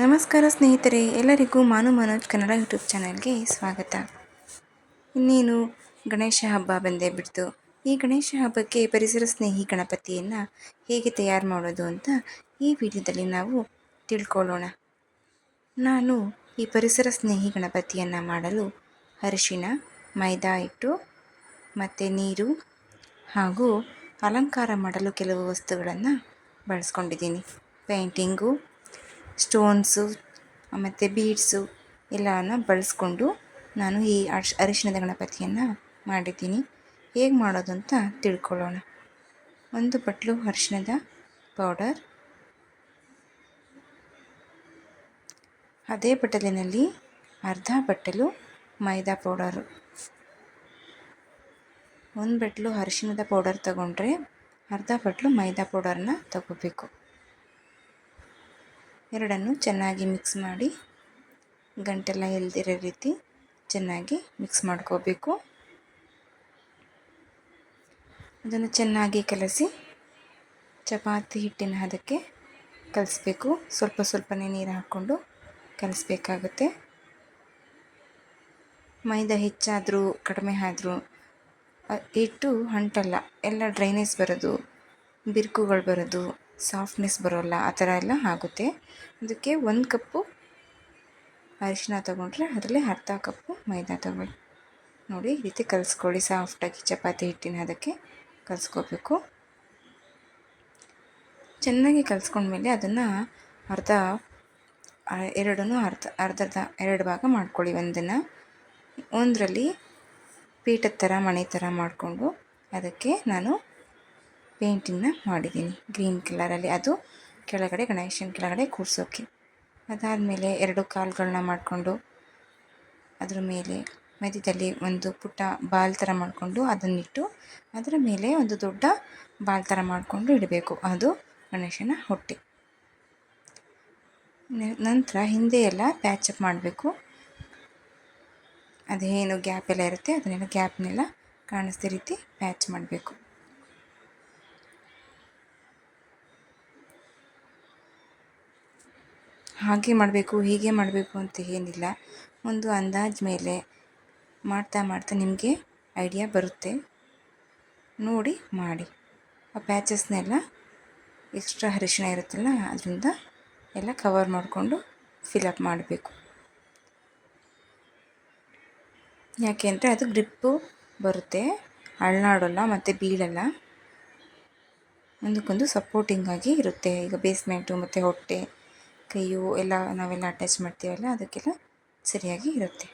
ನಮಸ್ಕಾರ ಸ್ನೇಹಿತರೆ, ಎಲ್ಲರಿಗೂ ಮಾನು ಮನೋಜ್ ಕನ್ನಡ ಯೂಟ್ಯೂಬ್ ಚಾನಲ್ಗೆ ಸ್ವಾಗತ. ಇನ್ನೇನು, ಗಣೇಶ ಹಬ್ಬ ಬಂದೇ ಬಿಡ್ತು. ಈ ಗಣೇಶ ಹಬ್ಬಕ್ಕೆ ಪರಿಸರ ಸ್ನೇಹಿ ಗಣಪತಿಯನ್ನು ಹೇಗೆ ತಯಾರು ಮಾಡೋದು ಅಂತ ಈ ವಿಡಿಯೋದಲ್ಲಿ ನಾವು ತಿಳ್ಕೊಳ್ಳೋಣ. ನಾನು ಈ ಪರಿಸರ ಸ್ನೇಹಿ ಗಣಪತಿಯನ್ನು ಮಾಡಲು ಅರಿಶಿನ ಮೈದಾ ಹಿಟ್ಟು, ಮತ್ತು ನೀರು ಹಾಗೂ ಅಲಂಕಾರ ಮಾಡಲು ಕೆಲವು ವಸ್ತುಗಳನ್ನು ಬಳಸ್ಕೊಂಡಿದ್ದೀನಿ. ಪೇಂಟಿಂಗು ಸ್ಟೋನ್ಸು ಮತ್ತು ಬೀಡ್ಸು ಎಲ್ಲವನ್ನು ಬಳಸ್ಕೊಂಡು ನಾನು ಈ ಅರ್ಶ್ ಅರಿಶಿಣದ ಗಣಪತಿಯನ್ನು ಮಾಡಿದ್ದೀನಿ. ಹೇಗೆ ಮಾಡೋದು ಅಂತ ತಿಳ್ಕೊಳ್ಳೋಣ. ಒಂದು ಬಟ್ಲು ಅರಿಶಿಣದ ಪೌಡರ್ ಅದೇ ಬಟ್ಟಲಿನಲ್ಲಿ ಅರ್ಧ ಬಟ್ಟಲು ಮೈದಾ ಪೌಡರು ಒಂದು ಬಟ್ಲು ಅರಿಶಿಣದ ಪೌಡರ್ ತಗೊಂಡ್ರೆ ಅರ್ಧ ಬಟ್ಲು ಮೈದಾ ಪೌಡರನ್ನ ತಗೋಬೇಕು. ಎರಡನ್ನು ಚೆನ್ನಾಗಿ ಮಿಕ್ಸ್ ಮಾಡಿ ಗಂಟೆಲ್ಲ ಎಲ್ದಿರೋ ರೀತಿ ಚೆನ್ನಾಗಿ ಮಿಕ್ಸ್ ಮಾಡ್ಕೋಬೇಕು. ಅದನ್ನು ಚೆನ್ನಾಗಿ ಕಲಸಿ ಚಪಾತಿ ಹಿಟ್ಟಿನ ಹದಕ್ಕೆ ಕಲಿಸ್ಬೇಕು. ಸ್ವಲ್ಪ ಸ್ವಲ್ಪನೇ ನೀರು ಹಾಕ್ಕೊಂಡು ಕಲಿಸ್ಬೇಕಾಗುತ್ತೆ. ಮೈದಾ ಹೆಚ್ಚಾದರೂ ಕಡಿಮೆ ಆದರೂ ಹಿಟ್ಟು ಅಂಟಲ್ಲ ಎಲ್ಲ ಡ್ರೈನೇಜ್ ಬರೋದು, ಬಿರುಕುಗಳು ಬರೋದು ಸಾಫ್ಟ್ನೆಸ್ ಬರೋಲ್ಲ ಆ ಥರ ಎಲ್ಲ ಆಗುತ್ತೆ. ಅದಕ್ಕೆ ಒಂದು ಕಪ್ಪು ಅರಿಶಿನ ತೊಗೊಂಡ್ರೆ ಅದರಲ್ಲಿ ಅರ್ಧ ಕಪ್ಪು ಮೈದಾ ತೊಗೊಳ್ಳಿ. ನೋಡಿ ಈ ರೀತಿ ಕಲಿಸ್ಕೊಳ್ಳಿ ಸಾಫ್ಟಾಗಿ ಚಪಾತಿ ಹಿಟ್ಟಿನ ಅದಕ್ಕೆ ಕಲಿಸ್ಕೋಬೇಕು. ಚೆನ್ನಾಗಿ ಕಲಿಸ್ಕೊಂಡ್ಮೇಲೆ ಅದನ್ನು ಅರ್ಧ ಎರಡನ್ನೂ ಅರ್ಧ, ಅರ್ಧರ್ಧ, ಎರಡು ಭಾಗ ಮಾಡ್ಕೊಳ್ಳಿ ಒಂದನ್ನು. ಒಂದರಲ್ಲಿ ಪೀಠದ ಥರ ಮಣೆ ಥರ ಮಾಡಿಕೊಂಡು ಅದಕ್ಕೆ ನಾನು ಪೇಂಟನ್ನು ಮಾಡಿದ್ದೀನಿ. ಗ್ರೀನ್ ಕಲರಲ್ಲಿ ಅದು, ಕೆಳಗಡೆ ಗಣೇಶನ ಕೆಳಗಡೆ ಕೂರಿಸೋಕೆ. ಅದಾದಮೇಲೆ ಎರಡು ಕಾಲುಗಳನ್ನ ಮಾಡಿಕೊಂಡು, ಅದರ ಮೇಲೆ ಮಧ್ಯದಲ್ಲಿ ಒಂದು ಪುಟ್ಟ ಬಾಲ್ ಥರ ಮಾಡಿಕೊಂಡು ಅದನ್ನಿಟ್ಟು, ಅದರ ಮೇಲೆ ಒಂದು ದೊಡ್ಡ ಬಾಲ್ ಥರ ಮಾಡಿಕೊಂಡು ಇಡಬೇಕು. ಅದು ಗಣೇಶನ ಹೊಟ್ಟೆ. ನಂತರ ಹಿಂದೆ ಎಲ್ಲ ಪ್ಯಾಚಪ್ ಮಾಡಬೇಕು. ಅದೇನು ಗ್ಯಾಪ್ ಎಲ್ಲ ಇರುತ್ತೆ, ಅದನ್ನೆಲ್ಲ ಗ್ಯಾಪ್ನೆಲ್ಲ ಕಾಣಿಸ್ದ ರೀತಿ ಪ್ಯಾಚ್ ಮಾಡಬೇಕು. ಹಾಗೆ ಮಾಡಬೇಕು, ಹೀಗೆ ಮಾಡಬೇಕು ಅಂತ ಏನಿಲ್ಲ. ಒಂದು ಅಂದಾಜು ಮೇಲೆ ಮಾಡ್ತಾ ಮಾಡ್ತಾ ನಿಮಗೆ ಐಡಿಯಾ ಬರುತ್ತೆ. ನೋಡಿ ಮಾಡಿ. ಆ ಪ್ಯಾಚಸ್ನೆಲ್ಲ ಎಕ್ಸ್ಟ್ರಾ ಅರಿಶಿಣ ಇರುತ್ತಲ್ಲ, ಅದರಿಂದ ಎಲ್ಲ ಕವರ್ ಮಾಡಿಕೊಂಡು ಫಿಲಪ್ ಮಾಡಬೇಕು. ಯಾಕೆ ಅಂದರೆ ಅದು ಗ್ರಿಪ್ಪು ಬರುತ್ತೆ, ಅಳ್ನಾಡೋಲ್ಲ ಮತ್ತು ಬೀಳಲ್ಲ. ಒಂದಕ್ಕೊಂದು ಸಪೋರ್ಟಿಂಗಾಗಿ ಇರುತ್ತೆ. ಈಗ ಬೇಸ್ಮೆಂಟು ಮತ್ತು ಹೊಟ್ಟೆ ಕೈಯು ಎಲ್ಲ ನಾವೆಲ್ಲ ಅಟ್ಯಾಚ್ ಮಾಡ್ತೀವಲ್ಲ, ಅದಕ್ಕೆಲ್ಲ ಸರಿಯಾಗಿ ಇರುತ್ತೆ.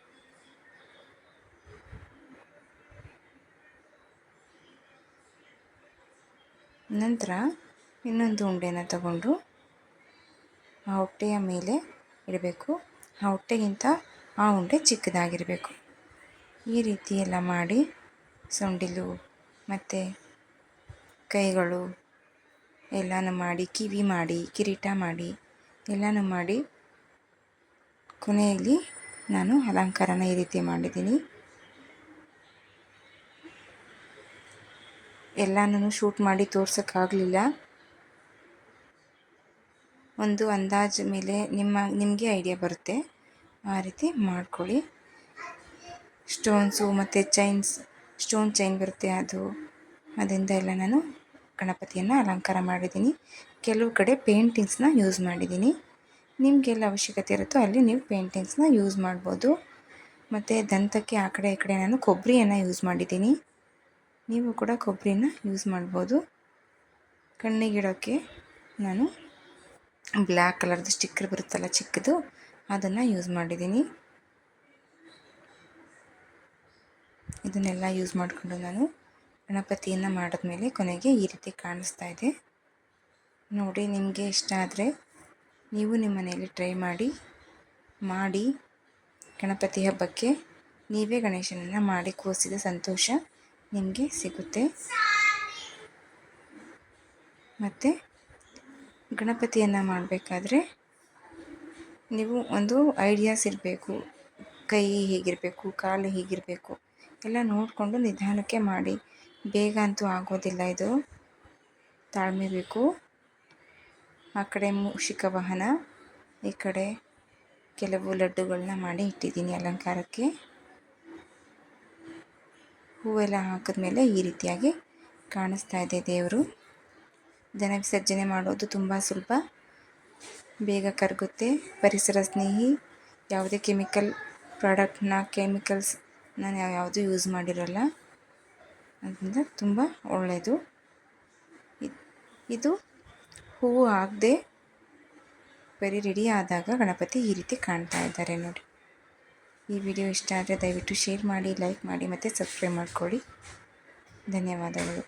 ನಂತರ ಇನ್ನೊಂದು ಉಂಡೆನ ತಗೊಂಡು ಆ ಹೊಟ್ಟೆಯ ಮೇಲೆ ಇಡಬೇಕು. ಆ ಹೊಟ್ಟೆಗಿಂತ ಆ ಉಂಡೆ ಚಿಕ್ಕದಾಗಿರಬೇಕು. ಈ ರೀತಿ ಎಲ್ಲ ಮಾಡಿ ಸೊಂಡಿಲು ಮತ್ತು ಕೈಗಳು ಎಲ್ಲನೂ ಮಾಡಿ, ಕಿವಿ ಮಾಡಿ, ಕಿರೀಟ ಮಾಡಿ ಎಲ್ಲನೂ ಮಾಡಿ ಕೊನೆಯಲ್ಲಿ ನಾನು ಅಲಂಕಾರನ ಈ ರೀತಿ ಮಾಡಿದ್ದೀನಿ. ಎಲ್ಲನೂ ಶೂಟ್ ಮಾಡಿ ತೋರ್ಸೋಕ್ಕಾಗಲಿಲ್ಲ. ಒಂದು ಅಂದಾಜು ಮೇಲೆ ನಿಮ್ಮ, ನಿಮಗೆ ಐಡಿಯಾ ಬರುತ್ತೆ. ಆ ರೀತಿ ಮಾಡ್ಕೊಳ್ಳಿ. ಸ್ಟೋನ್ಸು ಮತ್ತು ಚೈನ್ಸ್, ಸ್ಟೋನ್ ಚೈನ್ ಬರುತ್ತೆ ಅದು. ಅದರಿಂದ ಎಲ್ಲ ನಾನು ಗಣಪತಿಯನ್ನು ಅಲಂಕಾರ ಮಾಡಿದ್ದೀನಿ. ಕೆಲವು ಕಡೆ ಪೇಂಟಿಂಗ್ಸ್ನ ಯೂಸ್ ಮಾಡಿದ್ದೀನಿ. ನಿಮಗೆಲ್ಲ ಅವಶ್ಯಕತೆ ಇರುತ್ತೋ ಅಲ್ಲಿ ನೀವು ಪೇಂಟಿಂಗ್ಸ್ನ ಯೂಸ್ ಮಾಡ್ಬೋದು. ಮತ್ತು ದಂತಕ್ಕೆ ಆ ಕಡೆ ಈ ಕಡೆ ನಾನು ಕೊಬ್ಬರಿಯನ್ನು ಯೂಸ್ ಮಾಡಿದ್ದೀನಿ. ನೀವು ಕೂಡ ಕೊಬ್ಬರಿನ ಯೂಸ್ ಮಾಡ್ಬೋದು. ಕಣ್ಣಿಗಿಡೋಕ್ಕೆ ನಾನು ಬ್ಲ್ಯಾಕ್ ಕಲರ್ದು ಸ್ಟಿಕ್ಕರ್ ಬರುತ್ತಲ್ಲ ಚಿಕ್ಕದು, ಅದನ್ನು ಯೂಸ್ ಮಾಡಿದ್ದೀನಿ. ಇದನ್ನೆಲ್ಲ ಯೂಸ್ ಮಾಡಿಕೊಂಡು ನಾನು ಗಣಪತಿಯನ್ನು ಮಾಡಿದ್ಮೇಲೆ ಕೊನೆಗೆ ಈ ರೀತಿ ಕಾಣಿಸ್ತಾ ಇದೆ. ನೋಡಿ, ನಿಮಗೆ ಇಷ್ಟ ಆದರೆ ನೀವು ನಿಮ್ಮ ಮನೆಯಲ್ಲಿ ಟ್ರೈ ಮಾಡಿ ಮಾಡಿ ಗಣಪತಿ ಹಬ್ಬಕ್ಕೆ ನೀವೇ ಗಣೇಶನನ್ನು ಮಾಡಿ ಕೂರಿಸಿದ ಸಂತೋಷ ನಿಮಗೆ ಸಿಗುತ್ತೆ. ಮತ್ತು ಗಣಪತಿಯನ್ನು ಮಾಡಬೇಕಾದ್ರೆ ನೀವು ಒಂದು ಐಡಿಯಾಸ್ ಇರಬೇಕು. ಕೈ ಹೀಗಿರಬೇಕು, ಕಾಲು ಹೀಗಿರಬೇಕು, ಎಲ್ಲ ನೋಡಿಕೊಂಡು ನಿಧಾನಕ್ಕೆ ಮಾಡಿ. ಬೇಗ ಅಂತೂ ಆಗೋದಿಲ್ಲ ಇದು. ತಾಳ್ಮೆ ಬೇಕು ಆ ಕಡೆ ಮೂಷಿಕ ವಾಹನ, ಈ ಕಡೆ ಕೆಲವು ಲಡ್ಡುಗಳನ್ನ ಮಾಡಿ ಇಟ್ಟಿದ್ದೀನಿ ಅಲಂಕಾರಕ್ಕೆ. ಹೂವೆಲ್ಲ ಹಾಕಿದ್ಮೇಲೆ ಈ ರೀತಿಯಾಗಿ ಕಾಣಿಸ್ತಾ ಇದೆ ದೇವರು. ಜನ ವಿಸರ್ಜನೆ ಮಾಡೋದು ತುಂಬ ಸುಲಭ. ಬೇಗ ಕರಗುತ್ತೆ. ಪರಿಸರ ಸ್ನೇಹಿ, ಯಾವುದೇ ಕೆಮಿಕಲ್ ಪ್ರಾಡಕ್ಟ್ನ ಕೆಮಿಕಲ್ಸ್ ನಾನು ಯಾವುದು ಯೂಸ್ ಮಾಡಿರೋಲ್ಲ. ಅದರಿಂದ ತುಂಬ ಒಳ್ಳೆಯದು ಇದು ಹೂವು ಆಗದೆ ಬರೀ ರೆಡಿ ಆದಾಗ ಗಣಪತಿ ಈ ರೀತಿ ಕಾಣ್ತಾ ಇದ್ದಾರೆ ನೋಡಿ. ಈ ವಿಡಿಯೋ ಇಷ್ಟ ಆದರೆ ದಯವಿಟ್ಟು ಶೇರ್ ಮಾಡಿ, ಲೈಕ್ ಮಾಡಿ ಮತ್ತು ಸಬ್ಸ್ಕ್ರೈಬ್ ಮಾಡಿಕೊಳ್ಳಿ. ಧನ್ಯವಾದಗಳು.